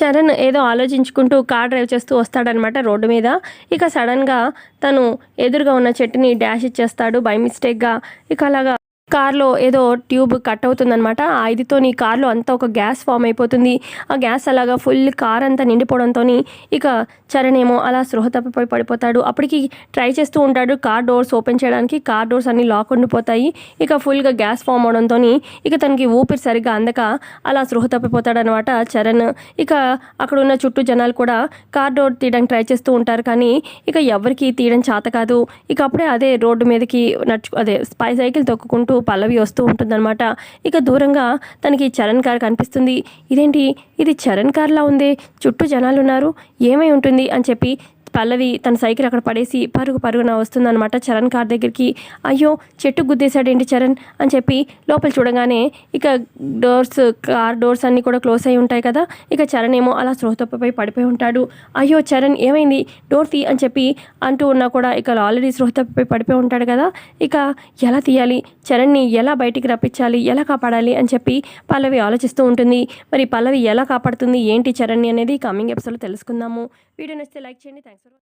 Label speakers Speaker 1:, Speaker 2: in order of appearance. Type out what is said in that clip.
Speaker 1: చరణ్ ఏదో ఆలోచించుకుంటూ car drive చేస్తూ వస్తాడనమాట రోడ్డు మీద. ఇక సడన్గా తను ఎదురుగా ఉన్న చెట్టుని డాష్ ఇచ్చేస్తాడు బై మిస్టేక్గా. ఇక అలాగా కార్లో ఏదో ట్యూబ్ కట్ అవుతుందనమాట ఆ ఇదితో నీ కార్లో అంతా ఒక గ్యాస్ ఫామ్ అయిపోతుంది. ఆ గ్యాస్ అలాగా ఫుల్ కార్ అంతా నిండిపోవడంతో ఇక చరణ్ ఏమో అలా స్పృహ తప్పిపోయి పడిపోతాడు. అప్పటికి ట్రై చేస్తూ ఉంటాడు కార్ డోర్స్ ఓపెన్ చేయడానికి. కార్ డోర్స్ అన్ని లాక్ ఉండిపోతాయి. ఇక ఫుల్గా గ్యాస్ ఫామ్ అవడంతో ఇక తనకి ఊపిరి సరిగ్గా అందక అలా స్పృహ తప్పిపోతాడు అనమాట చరణ్. ఇక అక్కడ ఉన్న చుట్టూ జనాలు కూడా కార్ డోర్ తీయడానికి ట్రై చేస్తూ ఉంటారు కానీ ఇక ఎవరికి తీయడం చేత కాదు. ఇక అప్పుడే అదే రోడ్డు మీదకి నడుచు అదే స్పై సైకిల్ తొక్కుకుంటూ పల్లవి వస్తూ ఉంటుందన్నమాట. ఇక దూరంగా తనకి చరణ్ కార్ కనిపిస్తుంది. ఇదేంటి? ఇది చరణ్ కార్లా ఉంది? చుట్టూ జనాలు ఉన్నారు ఏమై ఉంటుంది? అని చెప్పి పల్లవి తన సైకిల్ అక్కడ పడేసి పరుగు పరుగున వస్తుందన్నమాట. చరణ్ కార్ దగ్గరికి అయ్యో చెట్టు గుద్దేశాడేంటి చరణ్? అని చెప్పి లోపల చూడగానే ఇక డోర్స్ కార్ డోర్స్ అన్నీ కూడా క్లోజ్ అయి ఉంటాయి కదా. ఇక చరణ్ ఏమో అలా స్పృహతప్పపై పడిపోయి ఉంటాడు. అయ్యో చరణ్ ఏమైంది? డోర్ తీ అని చెప్పి అంటూ ఉన్నా కూడా ఇక ఆల్రెడీ స్పృహతప్పపై పడిపోయి ఉంటాడు కదా. ఇక ఎలా తీయాలి? చరణ్ని ఎలా బయటికి రప్పించాలి? ఎలా కాపాడాలి? అని చెప్పి పల్లవి ఆలోచిస్తూ ఉంటుంది. మరి పల్లవి ఎలా కాపాడుతుంది? ఏంటి చరణ్ని అనేది కమింగ్ ఎపిసోడ్లో తెలుసుకుందాము. వీడియో నచ్చితే లైక్ చేయండి. థ్యాంక్స్